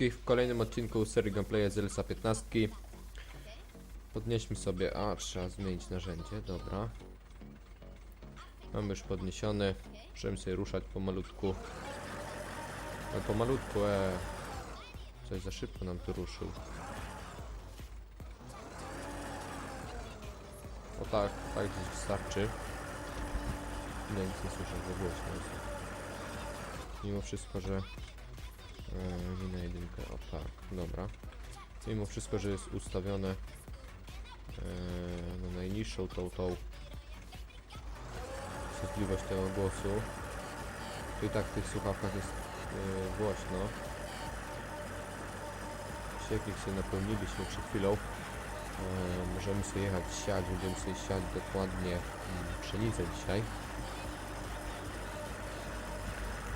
wszystkich w kolejnym odcinku serii gameplaya z Elsa 15. Podnieśmy sobie, a trzeba zmienić narzędzie, dobra. Mamy już podniesiony, możemy sobie ruszać pomalutku. Ale pomalutku, e. Coś za szybko nam tu ruszył. O tak, tak gdzieś wystarczy. Nie, nic nie słyszę, za głośno. Mimo wszystko, że... Yy, na jedynkę, o tak, dobra. Mimo wszystko, że jest ustawione yy, na najniższą tą, tą częstotliwość tego głosu, i tak w tych słuchawkach jest yy, głośno. Sieklik się napełniliśmy przed chwilą. Możemy sobie jechać siać, będziemy sobie siać dokładnie mm, pszenicę dzisiaj.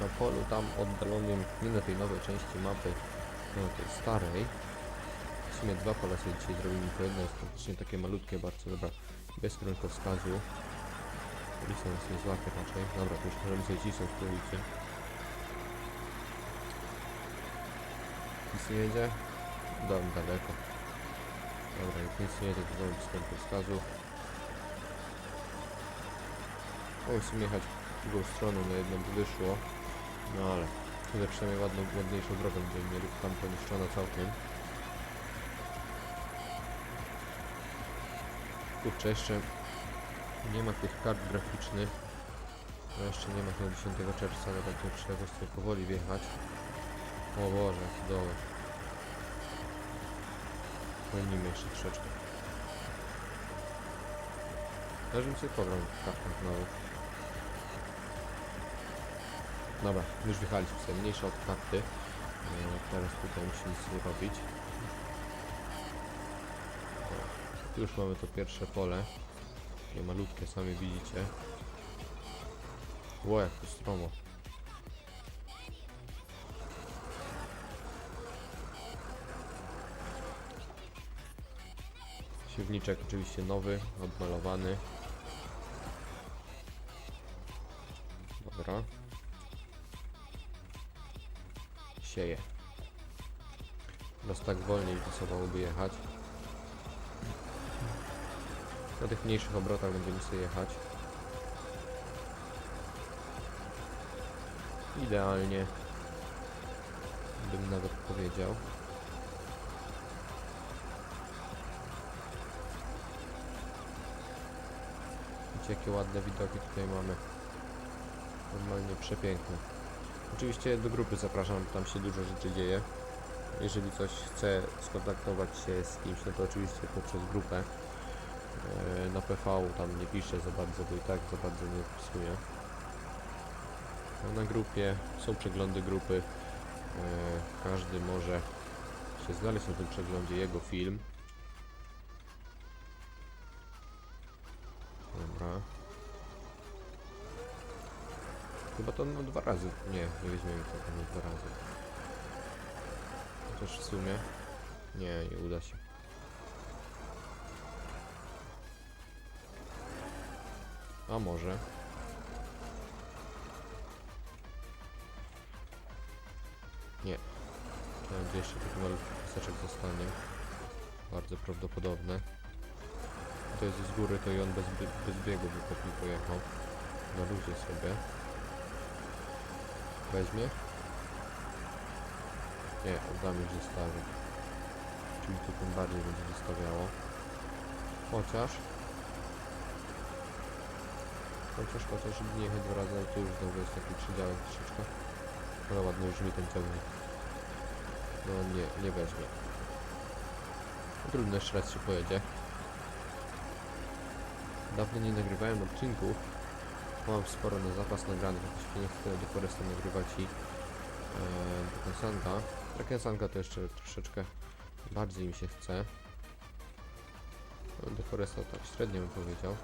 Na polu tam oddalonym, nie na tej nowej części mapy, no tej starej. W sumie dwa pola sobie dzisiaj zrobimy, to jedno jest praktycznie takie malutkie, bardzo dobra, bez kierunkowskazu. Policja nas nie raczej. Dobra, to już możemy sobie cisnąć w ulicy. Nic nie jedzie? Dam daleko. Dobra, jak nic nie jedzie, to zrobić z kierunkowskazu. Mogę w sumie jechać drugą stronę, na jedno by wyszło. No ale tutaj przynajmniej ładną, ładniejszą drogę będziemy mieli, tam poniszczona całkiem. Kurczę, jeszcze nie ma tych kart graficznych. No jeszcze nie ma tego 10 czerwca, ale tak trzeba jakoś sobie powoli wjechać. O Boże, jak doły. Powinniśmy jeszcze troszeczkę. Ja żebym sobie pograł w kartach Dobra, już wjechaliśmy sobie mniejsze od karty. E, Teraz tutaj musi nic nie robić. Już mamy to pierwsze pole. Takie malutkie, sami widzicie. Ło, jak to stromo. Siewniczek oczywiście nowy, odmalowany. Dobra. Sieje. Teraz tak wolniej pasowałoby jechać. Na tych mniejszych obrotach będziemy sobie jechać. Idealnie. Bym nawet powiedział. Widzicie jakie ładne widoki tutaj mamy. Normalnie przepiękne. Oczywiście do grupy zapraszam, tam się dużo rzeczy dzieje. Jeżeli coś chce skontaktować się z kimś, no to oczywiście poprzez grupę. E, Na PV tam nie piszę za bardzo, bo i tak za bardzo nie wpisuję. A Na grupie są przeglądy grupy. E, Każdy może się znaleźć na tym przeglądzie jego film. Dobra. Chyba to no dwa razy. Nie, nie weźmiemy tego no dwa razy. Chociaż w sumie. Nie, nie uda się. A może. Nie. Że jeszcze taki malutki paseczek zostanie. Bardzo prawdopodobne. To jest z góry, to i on bez, bez biegu wykopni pojechał. Na luzie sobie. Weźmie? Nie, oddam już zostawię. Czyli tu tym bardziej będzie zostawiało. Chociaż... Chociaż, chociaż, żeby nie jechać dwa razy, ale tu już znowu jest taki przydziałek troszeczkę. Ale ładnie brzmi ten ciągnik. No nie, nie weźmie. No, trudno, jeszcze raz się pojedzie. Dawno nie nagrywałem odcinków. Mam sporo na zapas nagranych, oczywiście nie chcę do Foresta nagrywać i e, do Kensanka. Do Kensanka to jeszcze troszeczkę bardziej mi się chce. No, Do Foresta tak średnio bym powiedział.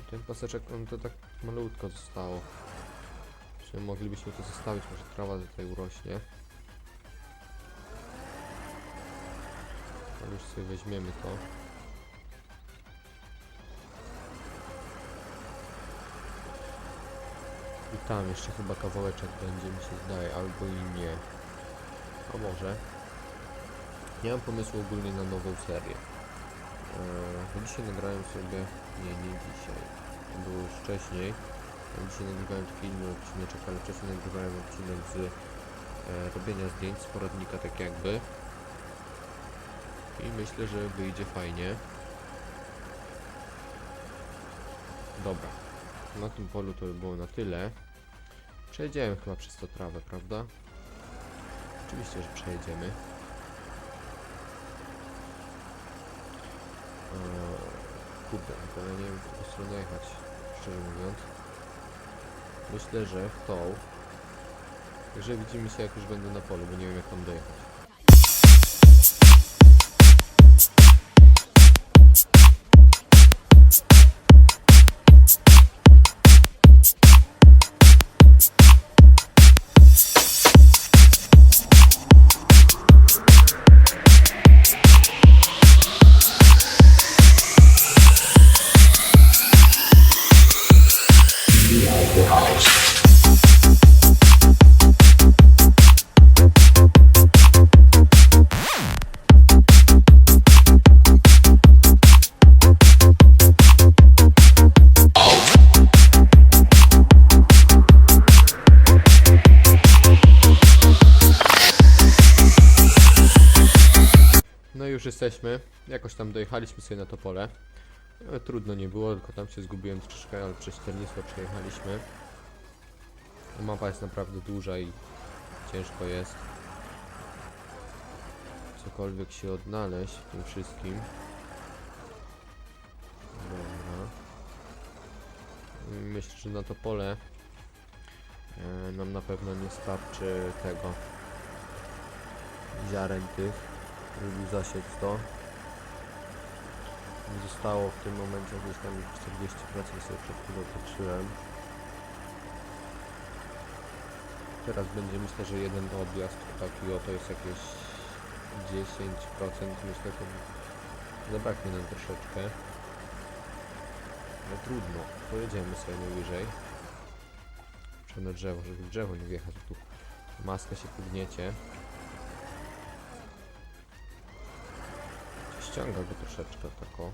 I ten paseczek, on to tak malutko zostało. Czy moglibyśmy to zostawić, może trawa tutaj urośnie. Ale już sobie weźmiemy to. I tam jeszcze chyba kawałeczek będzie mi się zdaje, albo i nie. A może? Nie mam pomysłu ogólnie na nową serię. Eee, dzisiaj nagrałem sobie... Nie, nie dzisiaj. To było już wcześniej. Dzisiaj nagrywałem taki inny odcineczek, ale wcześniej nagrywałem odcinek z e, robienia zdjęć z poradnika tak jakby. I myślę, że wyjdzie fajnie. Dobra. Na tym polu to by było na tyle. Przejdziemy chyba przez tą trawę, prawda? Oczywiście, że przejedziemy. Eee, kurde, ale nie wiem w którą stronę jechać, szczerze mówiąc. Myślę, że w tą. Że widzimy się jak już będę na polu, bo nie wiem jak tam dojechać. Jesteśmy. Jakoś tam dojechaliśmy sobie na to pole. E, Trudno nie było, tylko tam się zgubiłem troszeczkę, ale przez ściernictwo przejechaliśmy. Mapa jest naprawdę duża i ciężko jest cokolwiek się odnaleźć w tym wszystkim. Dobra. Myślę, że na to pole e, nam na pewno nie starczy tego ziaren tych, żeby zasieć to. Zostało w tym momencie gdzieś tam 40% sobie przed chwilą patrzyłem. Teraz będzie myślę, że jeden odjazd taki oto jest jakieś 10% myślę, że zabraknie nam troszeczkę. Ale trudno, pojedziemy sobie najwyżej. Na drzewo, żeby drzewo nie wjechać, tu maska się pogniecie. Ściąga go troszeczkę tako.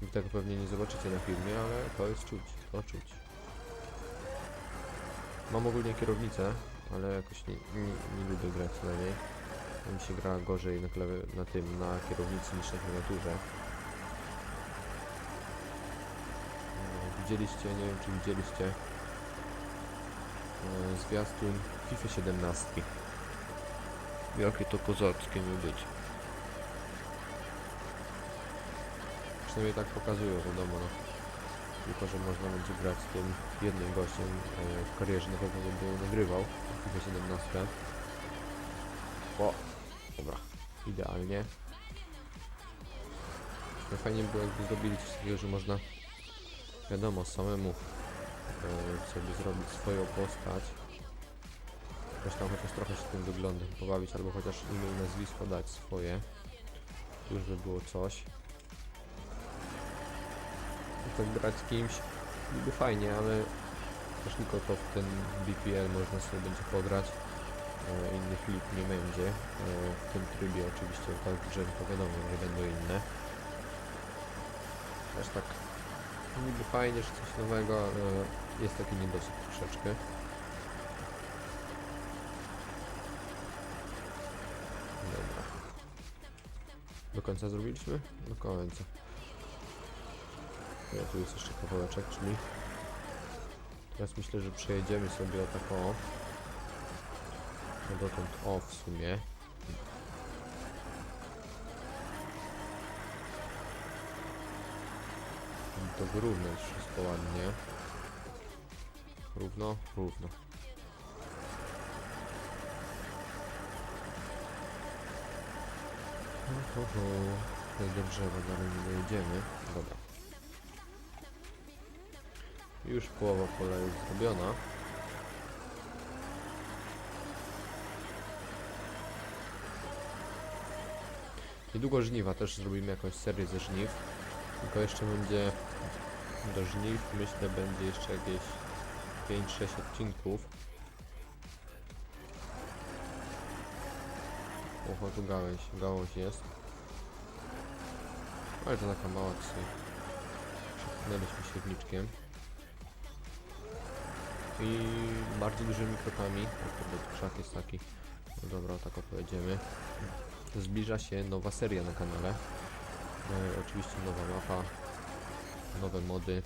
Wy tego pewnie nie zobaczycie na filmie, ale to jest czuć, to czuć. Mam ogólnie kierownicę, ale jakoś nie, nie, nie lubię grać na niej. Mi się gra gorzej na, na tym, na kierownicy niż na klawiaturze. E, Widzieliście, nie wiem czy widzieliście e, zwiastun FIFA 17. Jakie to kozackie miał być. Przynajmniej tak pokazują, wiadomo, no. Tylko, że można będzie grać z tym jednym gościem e, w karierze, na pewno będę nagrywał FIFA 17. O, dobra, idealnie. No fajnie by było jakby zrobili coś takiego, że można, wiadomo, samemu e, sobie zrobić swoją postać. Jakoś tam chociaż trochę się tym wyglądem pobawić, albo chociaż imię i nazwisko dać swoje. Już by było coś. Tak grać z kimś niby fajnie, ale też tylko to w ten BPL można sobie będzie pograć. E, innych lig nie będzie. E, w tym trybie oczywiście tak, że to wiadomo, że będą inne. Też tak niby fajnie, że coś nowego, ale jest taki niedosyt troszeczkę. Dobra. Do końca zrobiliśmy? Do końca. Ja tu jest jeszcze kawałeczek, czyli teraz myślę, że przejedziemy sobie o tak o no dotąd o w sumie. To wyrównać wszystko ładnie. Równo, równo. Ho, ho, ho. Tutaj do drzewa dalej nie dojedziemy dobra już połowa pola jest zrobiona. Niedługo żniwa, też zrobimy jakąś serię ze żniw. Tylko jeszcze będzie do żniw, myślę, będzie jeszcze jakieś 5-6 odcinków. Oho, tu gałęź, gałąź jest. Ale to taka mała tutaj. Przepchnęliśmy siewniczkiem. I bardzo dużymi krokami. O kurde, tu krzak jest taki. No dobra, tak opowiedziemy. Zbliża się nowa seria na kanale. E, oczywiście nowa mapa, nowe mody.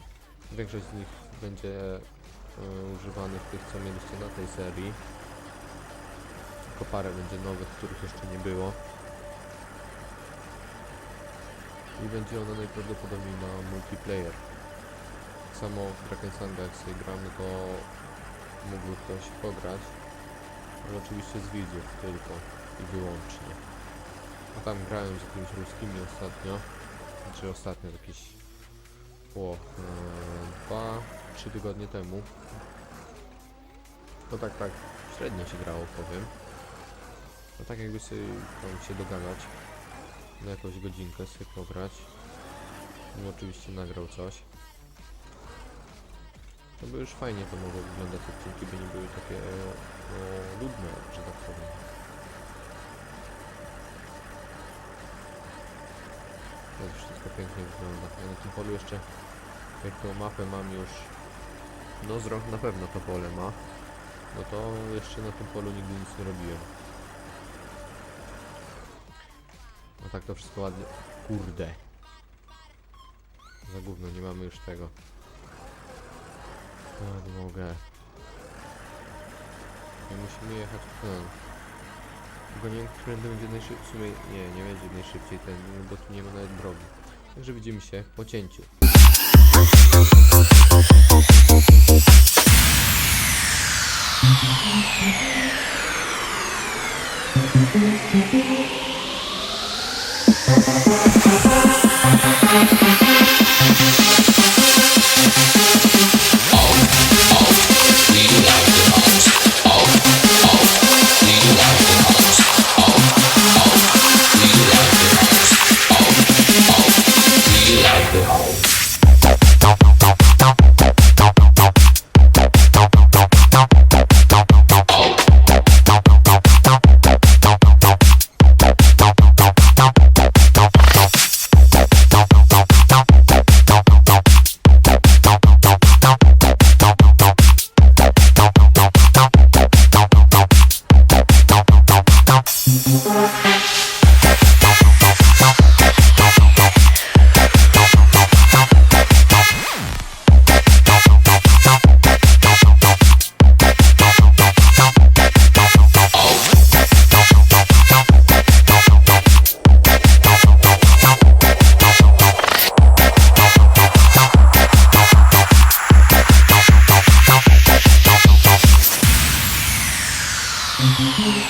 Większość z nich będzie e, używanych tych, co mieliście na tej serii. Tylko parę będzie nowych, których jeszcze nie było. I będzie ona najprawdopodobniej na multiplayer. Tak samo w Drakensanga jak sobie gramy, to mógłby ktoś pograć. Ale oczywiście z widzów tylko i wyłącznie. A tam grałem z jakimiś ruskimi ostatnio. Czy ostatnio jakieś o, e, dwa, trzy tygodnie temu. No tak, tak, średnio się grało, powiem. No tak jakby sobie tam się dogadać na jakąś godzinkę sobie pograć. No oczywiście nagrał coś. To by już fajnie to mogło wyglądać, odcinki by nie były takie no, nudne, że tak powiem. To wszystko pięknie wygląda. Ja na tym polu jeszcze, jak tą mapę mam już, no z rąk na pewno to pole ma, no to jeszcze na tym polu nigdy nic nie robiłem. No tak to wszystko ładnie. Kurde. Za gówno, nie mamy już tego. Nie musimy jechać w ten. Tylko nie wiem, który będzie najszybciej. W sumie nie, nie będzie najszybciej ten, bo tu nie ma nawet drogi. Także widzimy się po cięciu.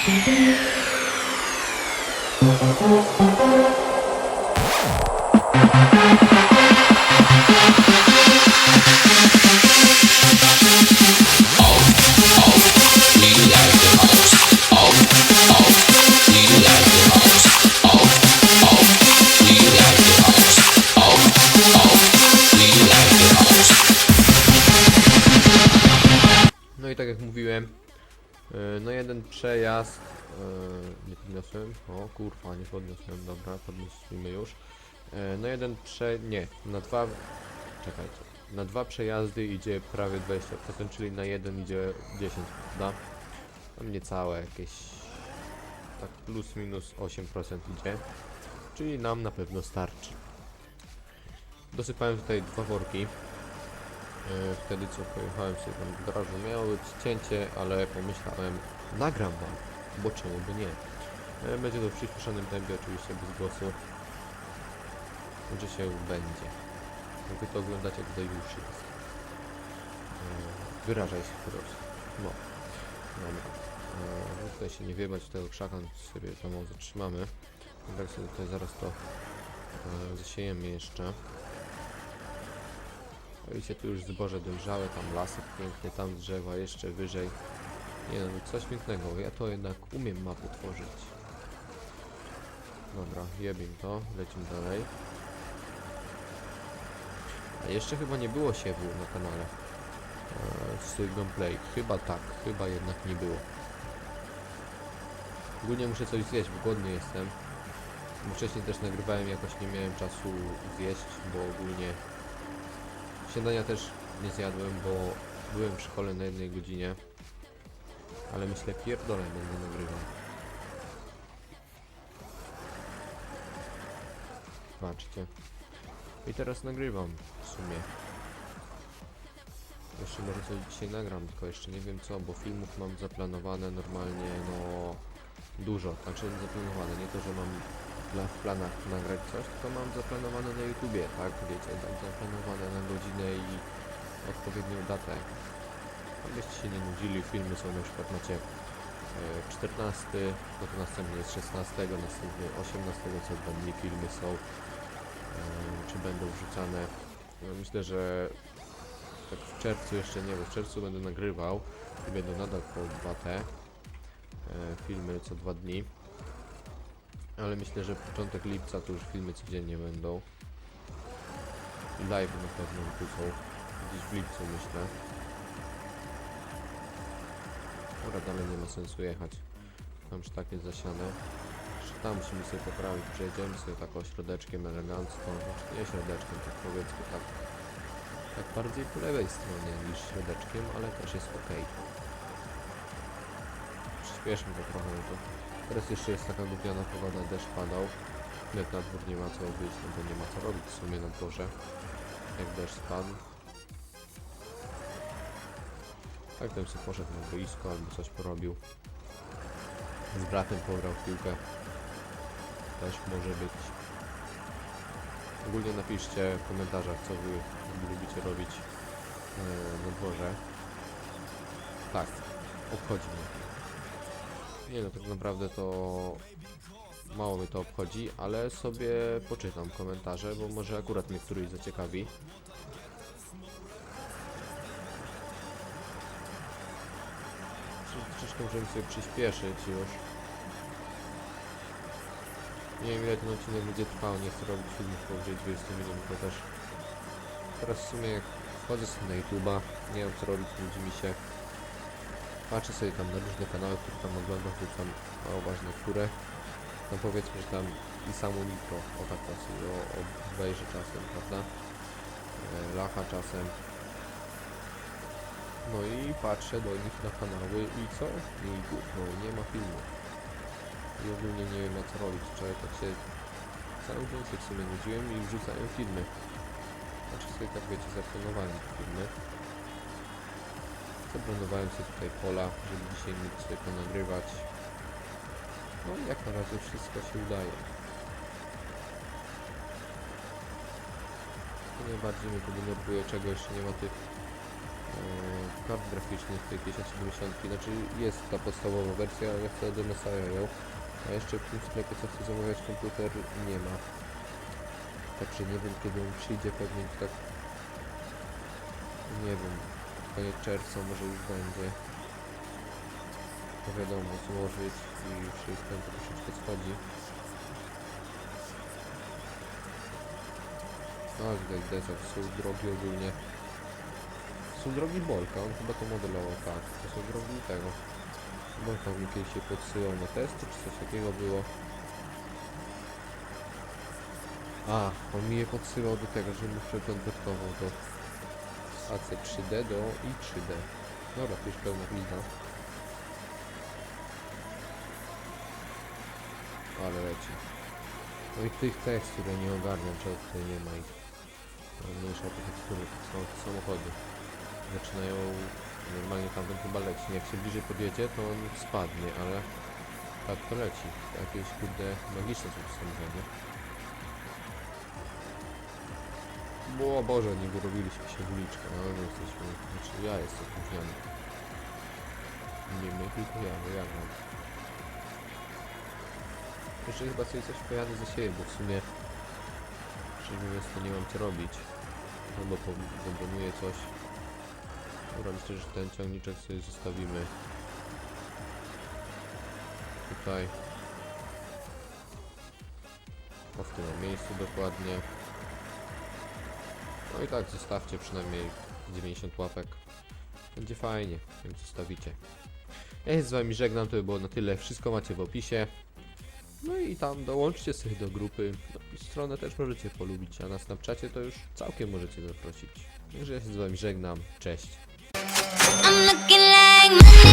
No przejazd, yy, nie podniosłem, o kurwa, nie podniosłem, dobra, podnosimy już. Yy, no jeden prze... nie, na dwa, czekajcie, na dwa przejazdy idzie prawie 20%, czyli na jeden idzie 10, prawda? Tam niecałe jakieś, tak plus minus 8% idzie, czyli nam na pewno starczy. Dosypałem tutaj dwa worki. E, wtedy co pojechałem sobie tam do garażu miało być cięcie, ale pomyślałem nagram wam, bo czemu by nie. E, Będzie to w przyspieszonym tempie oczywiście bez głosu. Że się będzie. Jak wy to oglądacie to już jest. E, Wyrażaj się wprost. No. Dobra. E, Tutaj się nie wiebać tego krzaka, sobie to może zatrzymamy. Tak sobie tutaj zaraz to zasiejemy jeszcze. Widzicie, tu już zboże dojrzałe, tam lasek piękny, tam drzewa jeszcze wyżej. Nie no, coś pięknego, ja to jednak umiem mapy tworzyć. Dobra, jebim to, lecimy dalej. A jeszcze chyba nie było siewu na kanale. z gameplay. Chyba tak, chyba jednak nie było. Ogólnie muszę coś zjeść, bo głodny jestem. Bo wcześniej też nagrywałem, jakoś nie miałem czasu zjeść, bo ogólnie śniadania też nie zjadłem, bo byłem w szkole na jednej godzinie. Ale myślę, pierdolę, będę nagrywał. Patrzcie. I teraz nagrywam w sumie. Jeszcze może coś dzisiaj nagram, tylko jeszcze nie wiem co, bo filmów mam zaplanowane normalnie, no dużo, znaczy zaplanowane, nie to, że mam w planach nagrać coś, tylko mam zaplanowane na YouTubie, tak, wiecie, tam zaplanowane na godzinę i odpowiednią datę. Abyście się nie nudzili, filmy są na przykład macie e, 14, no to następny jest 16, następny 18, co dwa dni filmy są, e, czy będą wrzucane. No, myślę, że tak w czerwcu jeszcze nie, bo w czerwcu będę nagrywał i będą nadal po 2T e, filmy co dwa dni. Ale myślę, że początek lipca to już filmy codziennie będą. Live na pewno tu są. Gdzieś w lipcu myślę. Dobra, dalej nie ma sensu jechać. Tam już tak jest zasiane. Tam musimy sobie poprawić. Przejedziemy sobie tak ośrodeczkiem elegancko. Znaczy nie środeczkiem, tak powiedzmy tak tak bardziej po lewej stronie niż środeczkiem, ale też jest ok. Przyspieszmy to trochę, to teraz jeszcze jest taka gówniana pogoda, deszcz padał. Jak na dwór nie ma co wyjść, no to nie ma co robić w sumie na dworze. Jak deszcz spadł. Tak bym sobie poszedł na boisko albo coś porobił. Z bratem pograł w piłkę. Też może być. Ogólnie napiszcie w komentarzach, co wy lubicie robić e, na dworze. Tak, obchodzi mnie. Nie no, tak naprawdę to mało mnie to obchodzi, ale sobie poczytam komentarze, bo może akurat mnie któryś zaciekawi. Troszeczkę możemy sobie przyspieszyć już. Nie wiem ile ten odcinek będzie trwał, nie chcę robić filmów powyżej 20 minut, to też teraz w sumie jak wchodzę sobie na YouTube'a, nie wiem co robić, nudzi mi się. Patrzę sobie tam na różne kanały, które tam oglądam, wrzucam mało ważne, które. No powiedzmy, że tam i samo Nitro, o tak sobie obejrzę czasem, prawda? E, Lacha czasem. No i patrzę do nich na kanały i co? I gówno, nie ma filmu. I ogólnie nie wiem na co robić. Wczoraj tak się cały dzień się w sumie nudziłem i wrzucają filmy. Znaczy sobie tak wiecie, zaplanowałem filmy. Zaplanowałem sobie tutaj pola, żeby dzisiaj móc sobie ponagrywać. No i jak na razie wszystko się udaje. To najbardziej mnie to denerwuje, czego jeszcze nie ma tych kart graficznych tej 5070. Znaczy jest ta podstawowa wersja, ja chcę do Messiah ją. A jeszcze w tym sklepie, co chcę zamawiać komputer, nie ma. Także nie wiem, kiedy on przyjdzie, pewnie tak... Nie wiem, koniec czerwca może już będzie. To wiadomo, złożyć i wszystko to troszeczkę schodzi. No, tutaj desek są drogi ogólnie. Są drogi Bolka, on chyba to modelował, tak. To są drogi tego. Bolka mi kiedyś się podsyłał na testy, czy coś takiego było. A, on mi je podsyłał do tego, żebym przekonwertował do AC3D do i3D. Dobra, to już pełna glina. Ale leci. No i tych tekstur ja nie ogarniam, czego tutaj nie ma ich. Mniejsza te tekstury, to są samochody. Zaczynają normalnie tamten chyba leci. Jak się bliżej podjedzie, to on spadnie, ale tak to leci. Jakieś kurde magiczne coś samochody. Bo Boże, nie wyrobiliśmy się w uliczkę, no my jesteśmy, znaczy ja jestem gówniany. Nie my, tylko ja, bo ja mam. Jeszcze chyba sobie coś pojadę za siebie, bo w sumie szczerze mówiąc to nie mam co robić. Albo zabranuję coś. Dobra, myślę, że ten ciągniczek sobie zostawimy. Tutaj. O, w tym miejscu dokładnie. No i tak, zostawcie przynajmniej 90 łapek. Będzie fajnie, jak zostawicie. Ja się z wami żegnam, to by było na tyle. Wszystko macie w opisie. No i tam dołączcie sobie do grupy. No stronę też możecie polubić, a na Snapchacie to już całkiem możecie zaprosić. Także ja się z wami żegnam. Cześć. I'm looking like money.